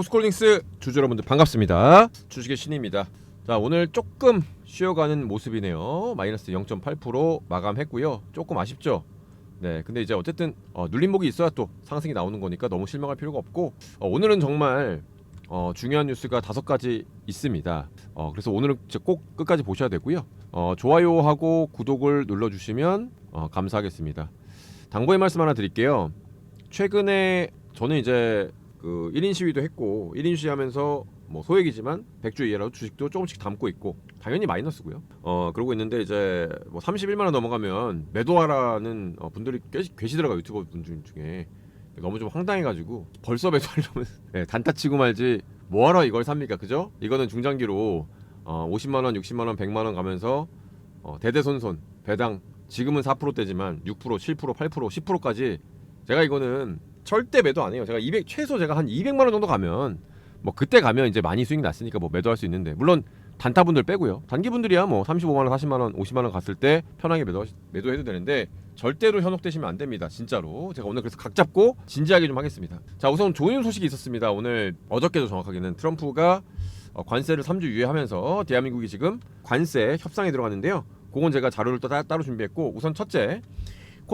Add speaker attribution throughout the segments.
Speaker 1: 포스콜링스 주주 여러분들 반갑습니다. 주식의 신입니다. 자 오늘 조금 쉬어가는 모습이네요. 마이너스 0.8% 마감했고요. 조금 아쉽죠. 네, 근데 이제 어쨌든 어, 눌림목이 있어야 또 상승이 나오는 거니까 너무 실망할 필요가 없고 어, 오늘은 정말 어, 중요한 뉴스가 다섯 가지 있습니다. 어, 그래서 오늘은 꼭 끝까지 보셔야 되고요. 어, 좋아요하고 구독을 눌러주시면 어, 감사하겠습니다. 당부의 말씀 하나 드릴게요. 최근에 저는 이제 그 1인 시위도 했고 1인 시위하면서 뭐 소액이지만 100주 이하라도 주식도 조금씩 담고 있고 당연히 마이너스고요. 어 그러고 있는데 이제 뭐 31만 원 넘어가면 매도하라는 어, 분들이 꽤 계시더라고요 유튜버 분들 중에 너무 좀 황당해가지고 벌써 매도하려면 네, 단타 치고 말지 뭐하러 이걸 삽니까 그죠? 이거는 중장기로 어, 50만 원, 60만 원, 100만 원 가면서 어, 대대손손 배당 지금은 4%대지만 6%, 7%, 8%, 10%까지 제가 이거는 절대 매도 안 해요. 제가 200 최소 제가 한 200만 원 정도 가면 뭐 그때 가면 이제 많이 수익 났으니까 뭐 매도할 수 있는데 물론 단타분들 빼고요. 단기분들이야 뭐 35만 원, 40만 원, 50만 원 갔을 때 편하게 매도 매도해도 되는데 절대로 현혹되시면 안 됩니다. 진짜로. 제가 오늘 그래서 각 잡고 진지하게 좀 하겠습니다. 자, 우선 좋은 소식이 있었습니다. 오늘 어저께도 정확하게는 트럼프가 어, 관세를 3주 유예하면서 대한민국이 지금 관세 협상에 들어갔는데요. 그건 제가 자료를 또 따, 따로 준비했고 우선 첫째 코-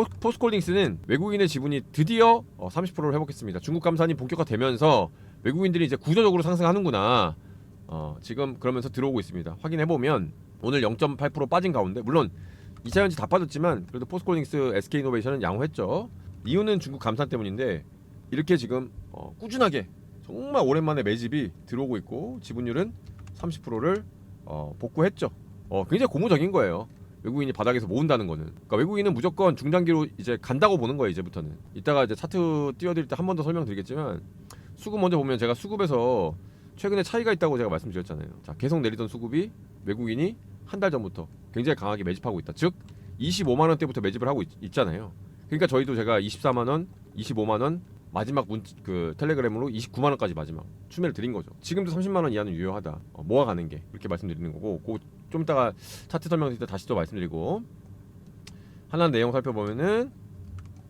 Speaker 1: 포스콜딩스는 외국인의 지분이 드디어 어, 30%를 회복했습니다. 중국 감산이 본격화되면서 외국인들이 이제 구조적으로 상승하는구나. 어, 지금 그러면서 들어오고 있습니다. 확인해 보면 오늘 0.8% 빠진 가운데 물론 2차 전지 다 빠졌지만 그래도 포스콜딩스 SK이노베이션은 양호했죠. 이유는 중국 감산 때문인데 이렇게 지금 어, 꾸준하게 정말 오랜만에 매집이 들어오고 있고 지분율은 30%를 어, 복구했죠. 어, 굉장히 고무적인 거예요. 외국인이 바닥에서 모은다는 거는. 그러니까 외국인은 무조건 중장기로 이제 간다고 보는 거예요 이제부터는. 이따가 이제 차트 띄워드릴 때 한 번 더 설명드리겠지만 수급 먼저 보면 제가 수급에서 최근에 차이가 있다고 제가 말씀드렸잖아요. 자 계속 내리던 수급이 외국인이 한 달 전부터 굉장히 강하게 매집하고 있다. 즉 25만 원대부터 매집을 하고 있, 잖아요 그러니까 저희도 제가 24만 원, 25만 원 마지막 문, 그 텔레그램으로 29만 원까지 마지막 추매를 드린 거죠. 지금도 30만 원 이하는 유효하다. 어, 모아가는 게 이렇게 말씀드리는 거고, 그좀 이따가 차트 설명드릴 때 다시 또 말씀드리고 하나 내용 살펴보면은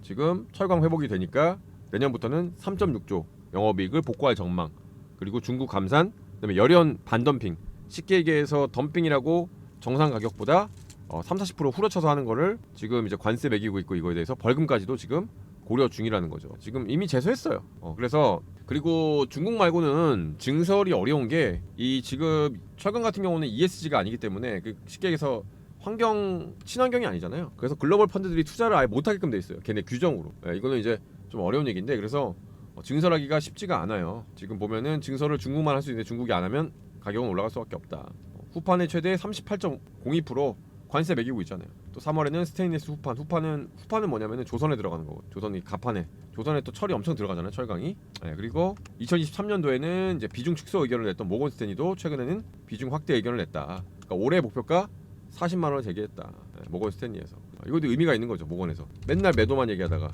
Speaker 1: 지금 철강 회복이 되니까 내년부터는 3.6조 영업이익을 복구할 전망 그리고 중국 감산 그다음에 열연 반덤핑 쉽게 얘기해서 덤핑이라고 정상 가격보다 어, 3, 40% 후려쳐서 하는 거를 지금 이제 관세 매기고 있고 이거에 대해서 벌금까지도 지금 고려 중이라는 거죠. 지금 이미 제소했어요. 어, 그래서 그리고 중국 말고는 증설이 어려운 게 이 지금 철강 같은 경우는 ESG가 아니기 때문에 그 쉽게 얘기해서 환경 친환경이 아니잖아요. 그래서 글로벌 펀드들이 투자를 아예 못하게끔 돼 있어요. 걔네 규정으로. 예, 이거는 이제 좀 어려운 얘기인데 그래서 어, 증설하기가 쉽지가 않아요. 지금 보면은 증설을 중국만 할 수 있는데 중국이 안 하면 가격은 올라갈 수밖에 없다. 어, 후판의 최대 38.02% 관세 매기고 있잖아요. 또 3월에는 스테인리스 후판, 후판은 후판은 뭐냐면은 조선에 들어가는 거고, 조선이 가판에, 조선에 또 철이 엄청 들어가잖아요, 철강이. 네, 그리고 2023년도에는 이제 비중 축소 의견을 냈던 모건 스탠리도 최근에는 비중 확대 의견을 냈다. 그러니까 올해 목표가 40만 원을 제기했다. 네, 모건 스탠리에서. 아, 이것도 의미가 있는 거죠, 모건에서. 맨날 매도만 얘기하다가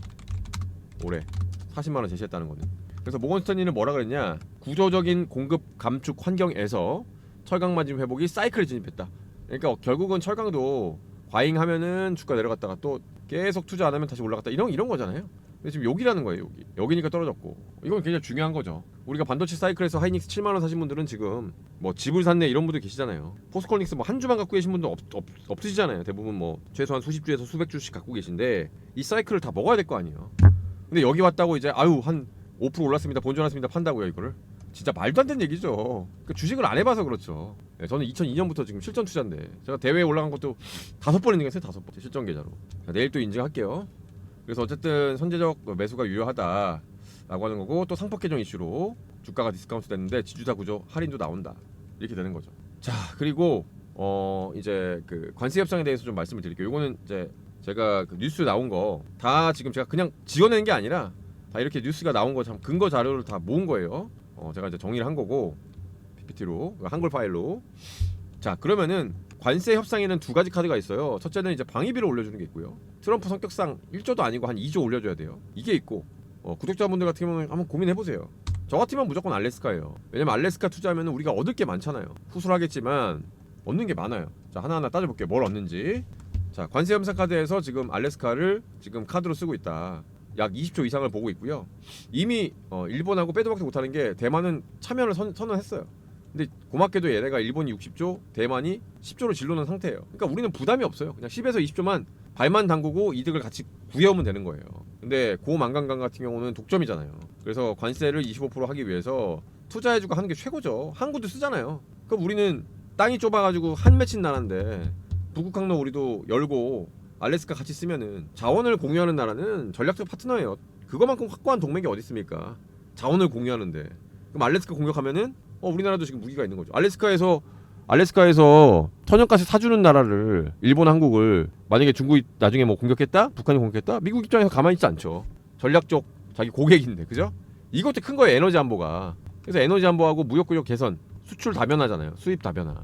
Speaker 1: 올해 40만 원 제시했다는 거는. 그래서 모건 스탠리는 뭐라 그랬냐? 구조적인 공급 감축 환경에서 철강 마진 회복이 사이클에 진입했다. 그러니까 결국은 철강도 과잉하면은 주가 내려갔다가 또 계속 투자 안 하면 다시 올라갔다 이런 이런 거잖아요. 근데 지금 여기라는 거예요 여기 여기니까 떨어졌고 이건 굉장히 중요한 거죠. 우리가 반도체 사이클에서 하이닉스 7만 원 사신 분들은 지금 뭐 집을 샀네 이런 분들 계시잖아요. 포스코닉스 뭐 한 주만 갖고 계신 분도 없, 없, 없으시잖아요. 대부분 뭐 최소한 수십 주에서 수백 주씩 갖고 계신데 이 사이클을 다 먹어야 될 거 아니에요. 근데 여기 왔다고 이제 아유 한 5% 올랐습니다 본전했습니다 판다고요 이거를 진짜 말도 안 되는 얘기죠. 그 주식을 안 해봐서 그렇죠. 네, 저는 2002년부터 지금 실전 투자인데 제가 대회에 올라간 것도 다섯 번 있는 게. 다섯 번 실전 계좌로. 자, 내일 또 인증할게요. 그래서 어쨌든 선제적 매수가 유효하다 라고 하는 거고 또 상법 개정 이슈로 주가가 디스카운트 됐는데 지주사 구조 할인도 나온다 이렇게 되는 거죠. 자 그리고 어 이제 그 관세 협상에 대해서 좀 말씀을 드릴게요. 요거는 이제 제가 그 뉴스 나온 거 다 지금 제가 그냥 지어낸 게 아니라 다 이렇게 뉴스가 나온 거 참 근거 자료를 다 모은 거예요. 어, 제가 이제 정리를 한 거고 PPT로 한글 파일로 자 그러면은 관세 협상에는 두 가지 카드가 있어요. 첫째는 이제 방위비를 올려주는 게 있고요. 트럼프 성격상 1조도 아니고 한 2조 올려줘야 돼요. 이게 있고 어, 구독자분들 같은 경우는 한번 고민해 보세요. 저 같으면 무조건 알래스카예요. 왜냐면 알래스카 투자하면 우리가 얻을 게 많잖아요. 후술하겠지만 얻는 게 많아요. 자 하나하나 따져볼게요. 뭘 얻는지. 자 관세 협상 카드에서 지금 알래스카를 지금 카드로 쓰고 있다. 약 20조 이상을 보고 있고요. 이미 어, 일본하고 빼도 박도 못하는 게 대만은 참여를 선, 선언했어요. 근데 고맙게도 얘네가 일본이 60조, 대만이 10조를 질러놓은 상태예요. 그러니까 우리는 부담이 없어요. 그냥 10에서 20조만 발만 담그고 이득을 같이 구해오면 되는 거예요. 근데 고만강강 같은 경우는 독점이잖아요. 그래서 관세를 25% 하기 위해서 투자해주고 하는 게 최고죠. 항구도 쓰잖아요. 그럼 우리는 땅이 좁아가지고 한 맺힌 나라인데 북극 항로 우리도 열고 알래스카 같이 쓰면은 자원을 공유하는 나라는 전략적 파트너예요. 그거만큼 확고한 동맹이 어디 있습니까? 자원을 공유하는데 그럼 알래스카 공격하면은 어 우리나라도 지금 무기가 있는 거죠. 알래스카에서 알래스카에서 천연가스 사주는 나라를 일본 한국을 만약에 중국이 나중에 뭐 공격했다 북한이 공격했다 미국 입장에서 가만히 있지 않죠. 전략적 자기 고객인데 그죠? 이것도 큰 거예요 에너지 안보가. 그래서 에너지 안보하고 무역 구역 개선 수출 다변화잖아요. 수입 다변화.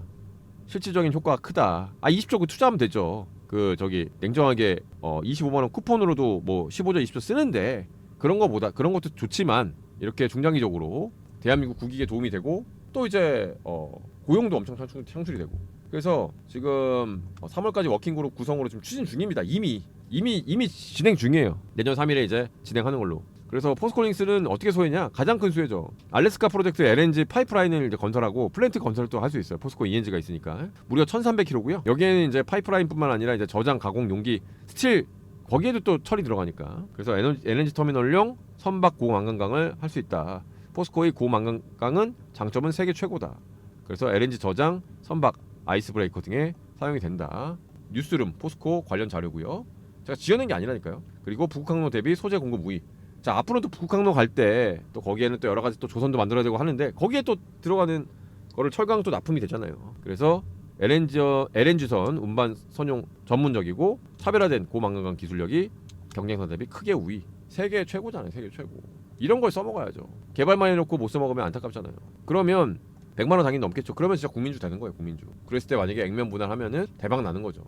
Speaker 1: 실질적인 효과가 크다. 아 20조 그 투자하면 되죠. 그 저기 냉정하게 어 25만 원 쿠폰으로도 뭐 15조 20조 쓰는데 그런 거보다 그런 것도 좋지만 이렇게 중장기적으로 대한민국 국익에 도움이 되고 또 이제 어 고용도 엄청 창출, 창출이 되고 그래서 지금 어, 3월까지 워킹그룹 구성으로 지금 추진 중입니다. 이미 이미 이미 진행 중이에요. 내년 3일에 이제 진행하는 걸로. 그래서 포스코링스는 어떻게 소외냐? 가장 큰 수혜죠. 알래스카 프로젝트 LNG 파이프라인을 이제 건설하고 플랜트 건설도 할 수 있어요. 포스코 ENG가 있으니까 무려 1,300km고요. 여기에는 이제 파이프라인뿐만 아니라 이제 저장, 가공, 용기, 스틸 거기에도 또 철이 들어가니까 그래서 에너지, LNG 터미널용 선박 고만강강을 할 수 있다. 포스코의 고만강강은 장점은 세계 최고다. 그래서 LNG 저장, 선박, 아이스 브레이커 등에 사용이 된다. 뉴스룸 포스코 관련 자료고요. 제가 지어낸 게 아니라니까요. 그리고 북한로 대비 소재 공급 우위. 자 앞으로 또 북한로 갈 때 또 거기에는 또 여러 가지 또 조선도 만들어야 되고 하는데 거기에 또 들어가는 거를 철강 또 납품이 되잖아요. 그래서 LNG LNG선 운반 선용 전문적이고 차별화된 고만강강 기술력이 경쟁선 대비 크게 우위. 세계 최고잖아요. 세계 최고. 이런 걸 써먹어야죠. 개발만 해놓고 못 써먹으면 안타깝잖아요. 그러면 100만 원 당연히 넘겠죠. 그러면 진짜 국민주 되는 거예요, 국민주. 그랬을 때 만약에 액면 분할하면은 대박 나는 거죠.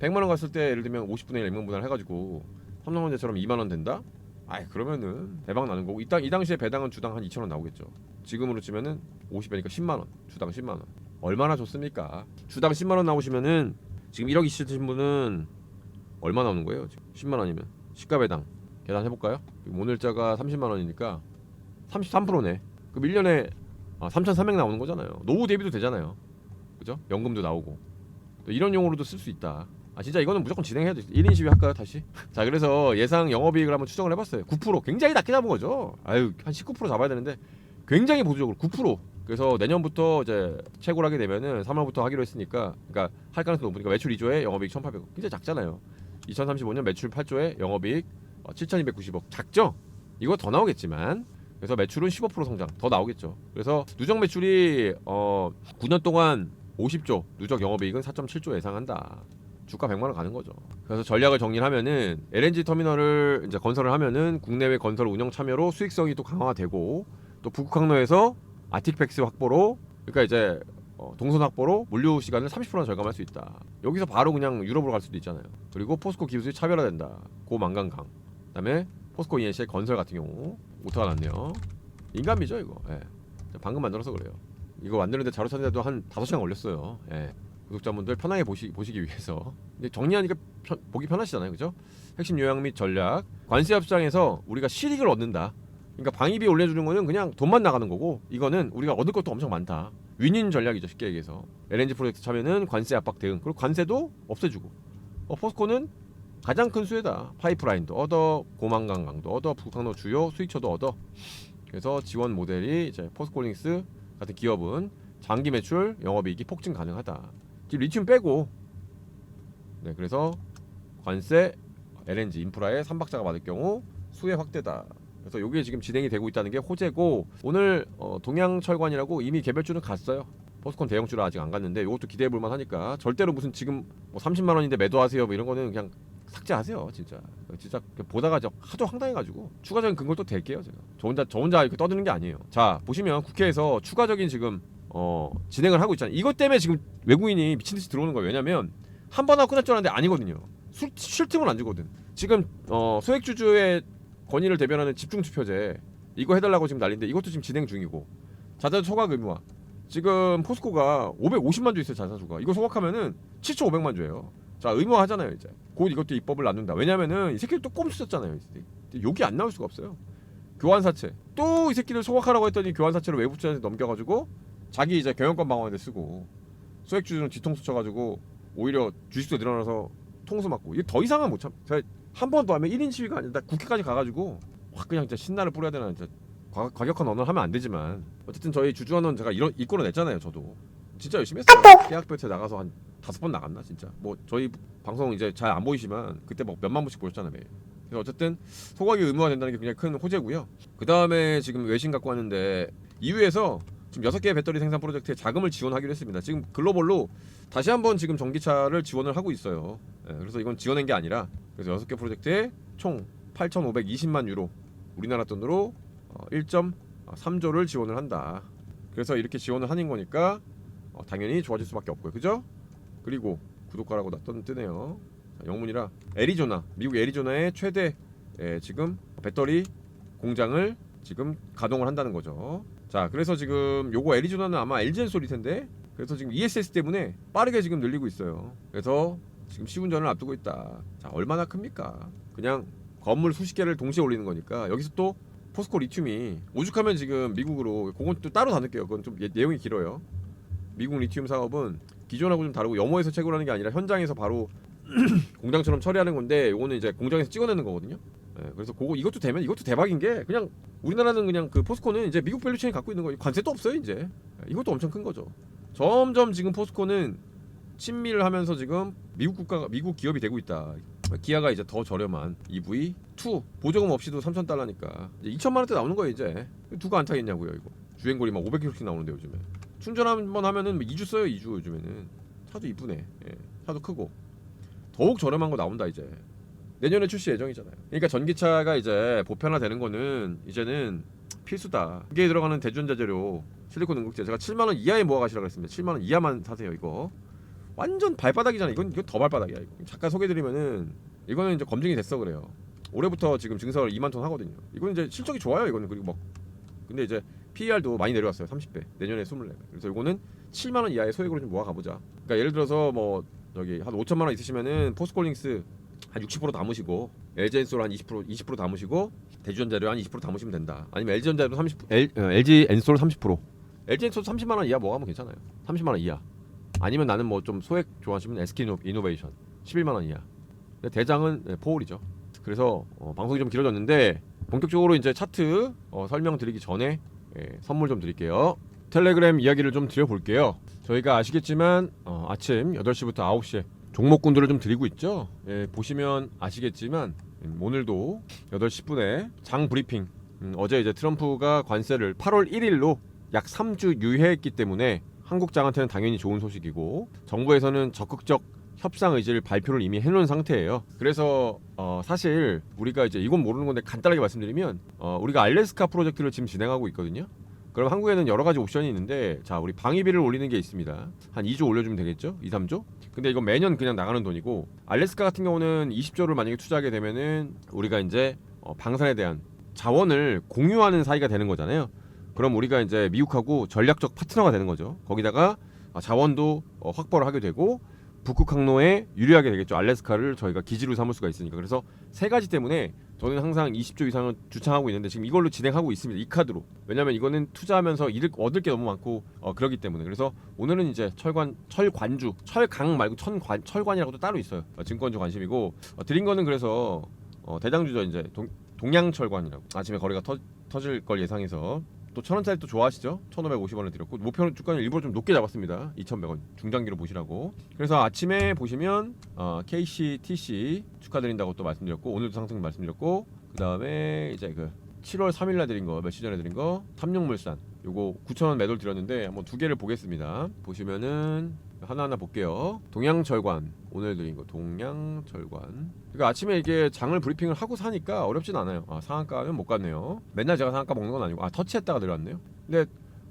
Speaker 1: 100만 원 갔을 때 예를 들면 50분의 1 액면 분할 해가지고 삼성전자처럼 2만 원 된다? 아이 그러면은 대박 나는 거고 이땅 이 당시에 배당은 주당 한 2천 원 나오겠죠. 지금으로 치면은 50배니까 10만 원, 주당 10만 원. 얼마나 좋습니까? 주당 10만 원 나오시면은 지금 1억 있으신 분은 얼마 나오는 거예요? 지금 10만 원이면 시가 배당 계산 해볼까요? 지금 오늘자가 30만 원이니까 33%네. 그럼 1년에 아, 3,300 나오는 거잖아요. 노후 대비도 되잖아요. 그죠? 연금도 나오고. 또 이런 용어로도 쓸 수 있다. 아 진짜 이거는 무조건 진행해야 돼. 1인 시위 할까요 다시? 자 그래서 예상 영업이익을 한번 추정을 해봤어요. 9% 굉장히 낮게 잡은 거죠. 아유 한 19% 잡아야 되는데 굉장히 보수적으로 9%. 그래서 내년부터 이제 채굴 하게 되면은 3월부터 하기로 했으니까 그러니까 할 가능성이 높으니까 매출 2조에 영업이익 1,800억. 굉장히 작잖아요. 2035년 매출 8조에 영업이익 어, 7,290억. 작죠? 이거 더 나오겠지만 그래서 매출은 15% 성장 더 나오겠죠. 그래서 누적 매출이 어 9년 동안 50조, 누적 영업이익은 4.7조 예상한다. 주가 100만 원 가는 거죠. 그래서 전략을 정리를 하면은 LNG 터미널을 이제 건설을 하면은 국내외 건설 운영 참여로 수익성이 또 강화되고 또 북극 항로에서 아틱팩스 확보로 그러니까 이제 어, 동선 확보로 물류 시간을 30% 절감할 수 있다. 여기서 바로 그냥 유럽으로 갈 수도 있잖아요. 그리고 포스코 기술이 차별화된다. 고 만강강. 그다음에 포스코 ENC의 건설 같은 경우 오타가 났네요. 인간미죠 이거. 예. 방금 만들어서 그래요. 이거 만드는데 자료 찾는데도 한 5시간 걸렸어요. 예. 구독자분들 편하게 보시, 보시기 위해서 정리하니까 편- 보기 편하시잖아요 그죠 핵심 요약 및 전략 관세 협상에서 우리가 실익을 얻는다 그러니까 방위비 올려주는 거는 그냥 돈만 나가는 거고 이거는 우리가 얻을 것도 엄청 많다 윈윈 전략이죠 쉽게 얘기해서 LNG 프로젝트 참여는 관세 압박 대응 그리고 관세도 없애주고 어, 포스코는 가장 큰 수혜다 파이프라인도 얻어 고만강강도 얻어 북한로 주요 수익처도 얻어 그래서 지원 모델이 이제 포스코링스 같은 기업은 장기 매출 영업이익이 폭증 가능하다. 지금 리튬 빼고 네 그래서 관세 LNG 인프라에 삼박자가 맞을 경우 수혜 확대다. 그래서 이게 지금 진행이 되고 있다는 게 호재고 오늘 어, 동양철관이라고 이미 개별주는 갔어요. 포스콘 대형주라 아직 안 갔는데 이것도 기대해 볼만 하니까 절대로 무슨 지금 뭐 30만 원인데 매도하세요 뭐 이런 거는 그냥 삭제하세요 진짜. 진짜 보다가 저 하도 황당해가지고 추가적인 근거를 또 댈게요 제가. 저 혼자 저 혼자 이렇게 떠드는 게 아니에요. 자 보시면 국회에서 추가적인 지금 어 진행을 하고 있잖아요. 이것 때문에 지금 외국인이 미친 듯이 들어오는 거예요. 왜냐면 한 번 하고 끝날 줄 알았는데 아니거든요. 술, 쉴 틈을 안 주거든. 지금 어 소액주주의 권위를 대변하는 집중투표제 이거 해달라고 지금 난리인데 이것도 지금 진행 중이고. 자사주 소각 의무화. 지금 포스코가 550만 주 있어요 자사주가 이거 소각하면은 7,500만 주예요. 자 의무화하잖아요 이제 곧 이것도 입법을 낳는다 왜냐면은 이 새끼들 또 꼼수 썼잖아요 이 새끼. 욕이 안 나올 수가 없어요. 교환사채 또 이 새끼들 소각하라고 했더니 교환사채를 외부자한테 넘겨가지고 자기 이제 경영권 방어하는데 쓰고 소액 주주는 뒤통수 쳐가지고 오히려 주식도 늘어나서 통수 맞고 이게 더 이상은 못 참. 제가 한 번 더 하면 1인 시위가 아니라 국회까지 가가지고 확 그냥 진짜 신나를 뿌려야 되나 진짜 과, 과격한 언어를 하면 안 되지만 어쨌든 저희 주주환원 제가 이런 이끌어냈잖아요 저도 진짜 열심히 했어요 계약별체 나가서 한 다섯 번 나갔나 진짜 뭐 저희 방송 이제 잘 안 보이시면 그때 뭐 몇만 분씩 보셨잖아요 매일 그래서 어쨌든 소각이 의무화 된다는 게 굉장히 큰 호재고요 그 다음에 지금 외신 갖고 왔는데 이후에서 지금 여섯 개의 배터리 생산 프로젝트에 자금을 지원하기로 했습니다 지금 글로벌로 다시 한번 지금 전기차를 지원을 하고 있어요 예, 그래서 이건 지원한 게 아니라 그래서 여섯 개 프로젝트에 총 8,520만 유로 우리나라 돈으로 어, 1.3조를 지원을 한다. 그래서 이렇게 지원을 하는 거니까 어, 당연히 좋아질 수밖에 없고요. 그죠? 그리고 구독가라고 놨던 뜨네요. 자, 영문이라 애리조나 미국 애리조나의 최대 예, 지금 배터리 공장을 지금 가동을 한다는 거죠. 자, 그래서 지금 요거 애리조나는 아마 LG 엔솔일 텐데 그래서 지금 ESS 때문에 빠르게 지금 늘리고 있어요. 그래서 지금 시운전을 앞두고 있다. 자, 얼마나 큽니까? 그냥 건물 수십 개를 동시에 올리는 거니까 여기서 또 포스코 리튬이 오죽하면 지금 미국으로 그건 또 따로 다룰게요. 그건 좀 예- 내용이 길어요. 미국 리튬 사업은 기존하고 좀 다르고 염호에서 채굴하는 게 아니라 현장에서 바로 공장처럼 처리하는 건데 요거는 이제 공장에서 찍어내는 거거든요. 예, 그래서 그거 이것도 되면 이것도 대박인 게 그냥 우리나라는 그냥 그 포스코는 이제 미국 밸류체인 갖고 있는 거 관세도 없어요 이제 예, 이것도 엄청 큰 거죠. 점점 지금 포스코는 친밀을 하면서 지금 미국 국가가 미국 기업이 되고 있다. 기아가 이제 더 저렴한 EV 2 보조금 없이도 3천 달러니까 이제 2천만 원대 나오는 거예요 이제 누가 안 타겠냐고요 이거 주행거리 막 500km씩 나오는데 요즘에 충전 한번 하면은 뭐 2주 써요 2주 요즘에는 차도 이쁘네 예, 차도 크고 더욱 저렴한 거 나온다 이제 내년에 출시 예정이잖아요 그러니까 전기차가 이제 보편화되는 거는 이제는 필수다 이게 들어가는 대전자 재료 실리콘 응급제 제가 7만 원 이하에 모아 가시라고 했습니다 7만 원 이하만 사세요 이거 완전 발바닥이잖아. 이건 이건 더 발바닥이야. 이거. 잠깐 소개드리면은 이거는 이제 검증이 됐어 그래요. 올해부터 지금 증설을 2만 톤 하거든요. 이거는 이제 실적이 좋아요. 이거는 그리고 막 근데 이제 PER도 많이 내려왔어요. 30배. 내년에 24배. 그래서 이거는 7만 원 이하의 소액으로 좀 모아 가보자. 그러니까 예를 들어서 뭐 저기 한 5천만 원 있으시면은 포스콜링스 한 60% 담으시고 LG엔솔 한20% 20% 담으시고 대주전자료 한 20% 담으시면 된다. 아니면 LG전자료 30 L, 어, LG 엔솔 30% LG 엔솔 30만 원 이하 뭐 하면 괜찮아요. 30만 원 이하. 아니면 나는 뭐 좀 소액 좋아하시면 SK 이노- 이노베이션 11만 원 이하. 대장은 네, 포홀이죠. 그래서 어, 방송이 좀 길어졌는데 본격적으로 이제 차트 어, 설명드리기 전에 예, 선물 좀 드릴게요. 텔레그램 이야기를 좀 드려볼게요. 저희가 아시겠지만 어, 아침 8시부터 9시에 종목군들을 좀 드리고 있죠. 예, 보시면 아시겠지만 음, 오늘도 8시 10분에 장 브리핑 음, 어제 이제 트럼프가 관세를 8월 1일로 약 3주 유예했기 때문에 한국장한테는 당연히 좋은 소식이고 정부에서는 적극적 협상 의지를 발표를 이미 해놓은 상태예요. 그래서 어, 사실 우리가 이제 이건 모르는 건데 간단하게 말씀드리면 어, 우리가 알래스카 프로젝트를 지금 진행하고 있거든요. 그럼 한국에는 여러 가지 옵션이 있는데 자 우리 방위비를 올리는 게 있습니다. 한 2조 올려주면 되겠죠? 2, 3조? 근데 이건 매년 그냥 나가는 돈이고 알래스카 같은 경우는 20조를 만약에 투자하게 되면은 우리가 이제 어, 방산에 대한 자원을 공유하는 사이가 되는 거잖아요. 그럼 우리가 이제 미국하고 전략적 파트너가 되는 거죠. 거기다가 아, 자원도 어, 확보를 하게 되고 북극 항로에 유리하게 되겠죠. 알래스카를 저희가 기지로 삼을 수가 있으니까. 그래서 세 가지 때문에 저는 항상 20조 이상을 주창하고 있는데 지금 이걸로 진행하고 있습니다. 이 카드로. 왜냐면 이거는 투자하면서 이득 얻을 게 너무 많고 어, 그렇기 때문에. 그래서 오늘은 이제 철관 철관주 철강 말고 천관 철관이라고도 따로 있어요. 어, 증권주 관심이고 어, 드린 거는 그래서 어, 대장주죠 이제 동, 동양철관이라고 아침에 거래가 터, 터질 걸 예상해서 또 천 원짜리 또 좋아하시죠? 1,550원을 드렸고 목표 주가는 일부러 좀 높게 잡았습니다. 2,100원 중장기로 보시라고. 그래서 아침에 보시면 어, KCTC 축하드린다고 또 말씀드렸고 오늘도 상승 말씀드렸고 그 다음에 이제 그 7월 3일날 드린 거 며칠 전에 드린 거 탐룡물산 요거 9,000원 매도를 드렸는데 한번 두 개를 보겠습니다. 보시면은 하나하나 볼게요. 동양철관 오늘 드린 거 동양철관. 그러니까 아침에 이게 장을 브리핑을 하고 사니까 어렵진 않아요. 아 상한가는 못 갔네요. 맨날 제가 상한가 먹는 건 아니고 아 터치했다가 내려왔네요. 근데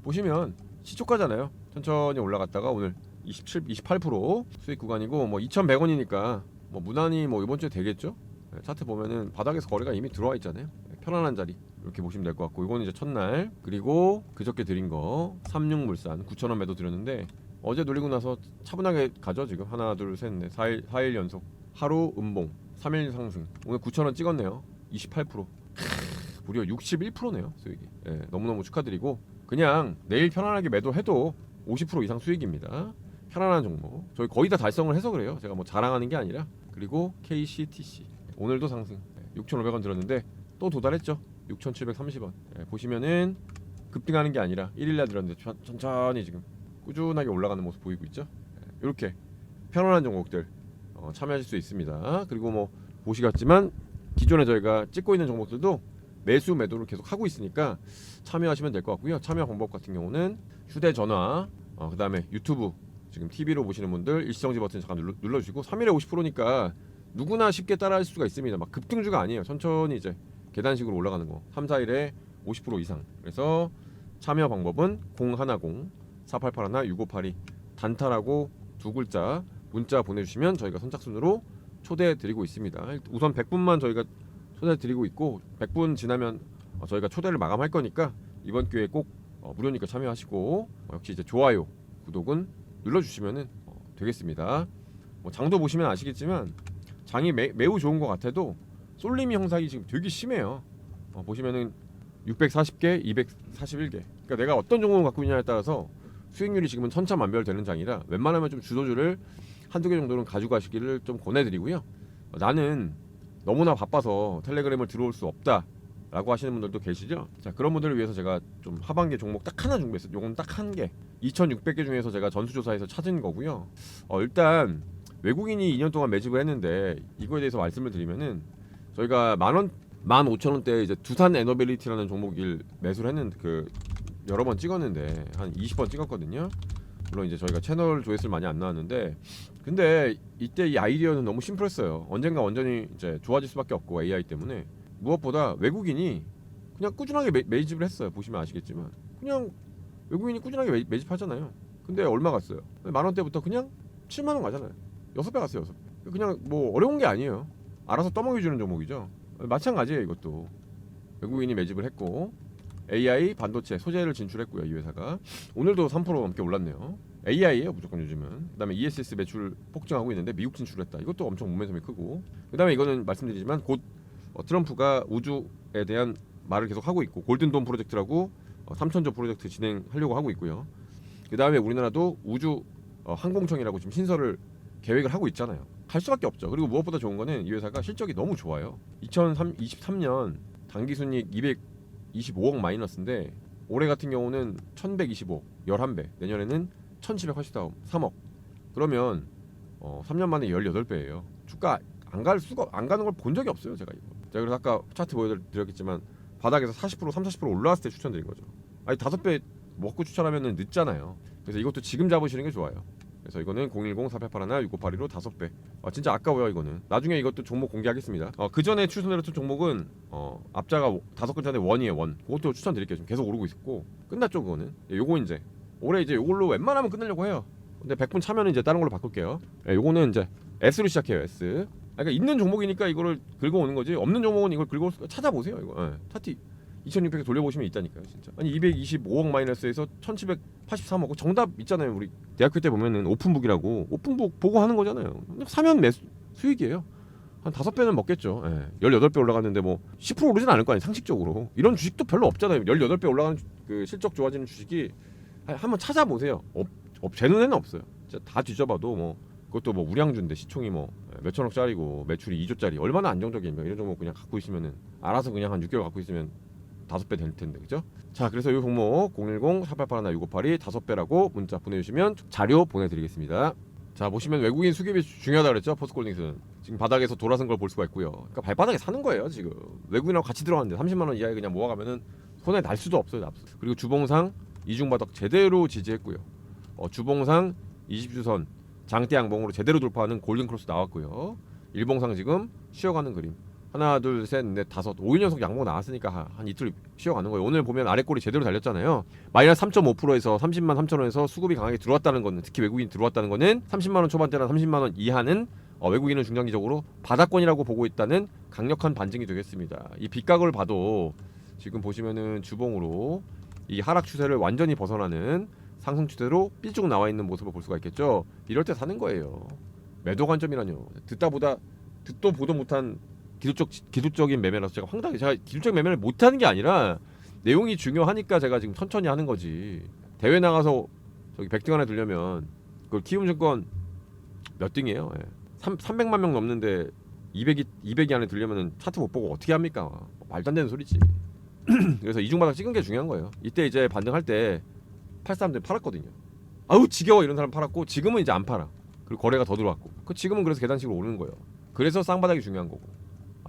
Speaker 1: 보시면 시초가잖아요. 천천히 올라갔다가 오늘 27, 28% 수익 구간이고 뭐 2,100원이니까 뭐 무난히 뭐 이번 주에 되겠죠. 네, 차트 보면은 바닥에서 거래가 이미 들어와 있잖아요. 네, 편안한 자리 이렇게 보시면 될 것 같고 이거는 이제 첫날 그리고 그저께 드린 거 삼육물산 9,000원 매도 드렸는데 어제 놀리고 나서 차분하게 가죠 지금 하나 둘셋넷 4일 4일 연속 하루 음봉 3일 상승 오늘 9,000원 찍었네요 28%. 무려 61%네요 수익이. 예, 너무너무 축하드리고 그냥 내일 편안하게 매도해도 50% 이상 수익입니다. 편안한 종목. 저희 거의 다 달성을 해서 그래요. 제가 뭐 자랑하는 게 아니라. 그리고 KCTC 오늘도 상승. 6,500원 들었는데 또 도달했죠. 6,730원. 예, 보시면은 급등하는 게 아니라 1일날 들었는데 천- 천천히 지금 꾸준하게 올라가는 모습 보이고 있죠. 이렇게 편안한 종목들 어, 참여하실 수 있습니다. 그리고 뭐 보시겠지만 기존에 저희가 찍고 있는 종목들도 매수 매도를 계속 하고 있으니까 참여하시면 될 것 같고요. 참여 방법 같은 경우는 휴대전화, 어, 그다음에 유튜브 지금 TV로 보시는 분들 일시정지 버튼 잠깐 눌러, 눌러주시고 3일에 50%니까 누구나 쉽게 따라할 수가 있습니다. 막 급등주가 아니에요. 천천히 이제 계단식으로 올라가는 거. 3, 4일에 50% 이상. 그래서 참여 방법은 010 4881 6582 단타라고 두 글자 문자 보내주시면 저희가 선착순으로 초대해 드리고 있습니다. 우선 100분만 저희가 초대 드리고 있고 100분 지나면 어, 저희가 초대를 마감할 거니까 이번 기회에 꼭 어, 무료니까 참여하시고 어, 역시 이제 좋아요, 구독은 눌러주시면 되겠습니다. 뭐 장도 보시면 아시겠지만 장이 매, 매우 좋은 것 같아도 쏠림이 형상이 지금 되게 심해요. 어, 보시면은 640개, 241개. 그러니까 내가 어떤 종목을 갖고 있냐에 따라서 수익률이 지금은 천차만별 되는 장이라 웬만하면 좀 주도주를 한두 개 정도는 가져가시기를 좀 권해드리고요. 어, 나는 너무나 바빠서 텔레그램을 들어올 수 없다 라고 하시는 분들도 계시죠. 자 그런 분들을 위해서 제가 좀 하반기 종목 딱 하나 준비했어요. 요건 딱 한 개. 2,600개 중에서 제가 전수조사해서 찾은 거고요. 어, 일단 외국인이 2년 동안 매집을 했는데 이거에 대해서 말씀을 드리면은 저희가 만 원, 만 오천 원대 이제 두산 에너빌리티라는 종목을 매수를 했는데 그 여러 번 찍었는데 한 20번 찍었거든요. 물론 이제 저희가 채널 조회수를 많이 안 나왔는데 근데 이때 이 아이디어는 너무 심플했어요. 언젠가 완전히 이제 좋아질 수밖에 없고 AI 때문에 무엇보다 외국인이 그냥 꾸준하게 매, 매집을 했어요. 보시면 아시겠지만 그냥 외국인이 꾸준하게 매, 매집하잖아요. 근데 얼마 갔어요? 만 원대부터 그냥 7만 원 가잖아요. 여섯 배 갔어요. 여섯 배. 그냥 뭐 어려운 게 아니에요. 알아서 떠먹여주는 종목이죠. 마찬가지예요. 이것도 외국인이 매집을 했고 AI 반도체 소재를 진출했고요. 이 회사가 오늘도 3% 넘게 올랐네요. AI예요 무조건 요즘은. 그다음에 ESS 매출 폭증하고 있는데 미국 진출했다. 이것도 엄청 모멘텀이 크고. 그다음에 이거는 말씀드리지만 곧 어, 트럼프가 우주에 대한 말을 계속 하고 있고 골든돔 프로젝트라고 어, 3천조 프로젝트 진행하려고 하고 있고요. 그다음에 우리나라도 우주 어, 항공청이라고 지금 신설을 계획을 하고 있잖아요. 할 수밖에 없죠. 그리고 무엇보다 좋은 거는 이 회사가 실적이 너무 좋아요. 2023년 당기순이익 225억 마이너스인데 올해 같은 경우는 1125, 11배. 내년에는 1783억. 그러면 어, 3년 만에 18배예요. 주가 안 갈 수가 안 가는 걸 본 적이 없어요, 제가 이거. 제가 그래서 아까 차트 보여드렸겠지만 바닥에서 40% 30% 40% 올라왔을 때 추천드린 거죠. 아니 다섯 배 먹고 추천하면은 늦잖아요. 그래서 이것도 지금 잡으시는 게 좋아요. 그래서 이거는 010-4881-6582로 다섯 배. 아 진짜 아까워요 이거는. 나중에 이것도 종목 공개하겠습니다. 어, 그 전에 추천드렸던 종목은 어, 앞자가 다섯 글자인데 원이에요 원. 그것도 추천드릴게요. 지금 계속 오르고 있고 끝났죠 그거는. 예, 요거 이제 올해 이제 요걸로 웬만하면 끝내려고 해요. 근데 100분 차면은 이제 다른 걸로 바꿀게요. 예, 요거는 이제 S로 시작해요 S. 아, 그러니까 있는 종목이니까 이거를 긁어오는 거지. 없는 종목은 이걸 긁어 찾아보세요 이거. 예. 차트 2600 돌려보시면 있다니까요 진짜. 아니 225억 마이너스에서 1783억 정답 있잖아요 우리 대학교 때 보면은 오픈북이라고 오픈북 보고 하는 거잖아요. 사면 매수 수익이에요. 한 다섯 배는 먹겠죠. 예. 18배 올라갔는데 뭐 10% 오르진 않을 거 아니에요. 상식적으로. 이런 주식도 별로 없잖아요. 18배 올라가는 주- 그 실적 좋아지는 주식이 한- 한번 찾아보세요. 없, 없, 제 눈에는 없어요. 진짜 다 뒤져봐도 뭐 그것도 뭐 우량주인데 시총이 뭐 몇천억짜리고 매출이 2조짜리 얼마나 안정적이면 이런 종목 그냥 갖고 있으면은 알아서 그냥 한 6개월 갖고 있으면 다섯 배 될 텐데 그죠? 자 그래서 이 종목 010 4881 6582 다섯 배라고 문자 보내주시면 자료 보내드리겠습니다. 자 보시면 외국인 수급이 중요하다 그랬죠 포스콜딩스는 지금 바닥에서 돌아선 걸 볼 수가 있고요. 그러니까 발바닥에 사는 거예요 지금 외국인하고 같이 들어갔는데 30만 원 이하에 그냥 모아가면은 손에 날 수도 없어요. 납. 그리고 주봉상 이중바닥 제대로 지지했고요. 어, 주봉상 20주선 장대 양봉으로 제대로 돌파하는 골든 크로스 나왔고요. 일봉상 지금 쉬어가는 그림. 하나 둘 셋 넷 다섯 5일 연속 양봉 나왔으니까 한, 한 이틀 쉬어가는 거예요. 오늘 보면 아래 꼬리 제대로 달렸잖아요. 마이너스 3.5%에서 30만 3천 원에서 수급이 강하게 들어왔다는 거는 특히 외국인 들어왔다는 거는 30만 원 초반대나 30만 원 이하는 어, 외국인은 중장기적으로 바닥권이라고 보고 있다는 강력한 반증이 되겠습니다. 이 빗각을 봐도 지금 보시면은 주봉으로 이 하락 추세를 완전히 벗어나는 상승 추세로 삐쭉 나와 있는 모습을 볼 수가 있겠죠. 이럴 때 사는 거예요. 매도 관점이라뇨. 듣다 보다 듣도 보도 못한 기술적 기술적인 매매라서 제가 황당해. 제가 기술적 매매를 못 하는 게 아니라 내용이 중요하니까 제가 지금 천천히 하는 거지. 대회 나가서 저기 100등 안에 들려면 그걸 키움 증권 몇 등이에요? 예. 3, 300만 명 넘는데 200이 200이 안에 들려면은 차트 못 보고 어떻게 합니까? 말도 안 되는 소리지. 그래서 이중바닥 찍은 게 중요한 거예요. 이때 이제 반등할 때 팔 사람들 팔았거든요. 아우 지겨워 이런 사람 팔았고 지금은 이제 안 팔아. 그리고 거래가 더 들어왔고. 그 지금은 그래서 계단식으로 오르는 거예요. 그래서 쌍바닥이 중요한 거고.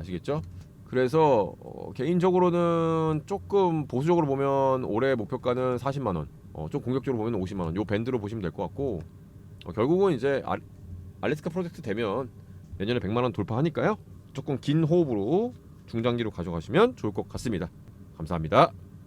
Speaker 1: 아시겠죠? 그래서 어, 개인적으로는 조금 보수적으로 보면 올해 목표가는 40만 원. 어, 좀 공격적으로 보면 50만 원. 요 밴드로 보시면 될 것 같고. 어, 결국은 이제 알, 알래스카 프로젝트 되면 내년에 100만 원 돌파하니까요. 조금 긴 호흡으로 중장기로 가져가시면 좋을 것 같습니다. 감사합니다.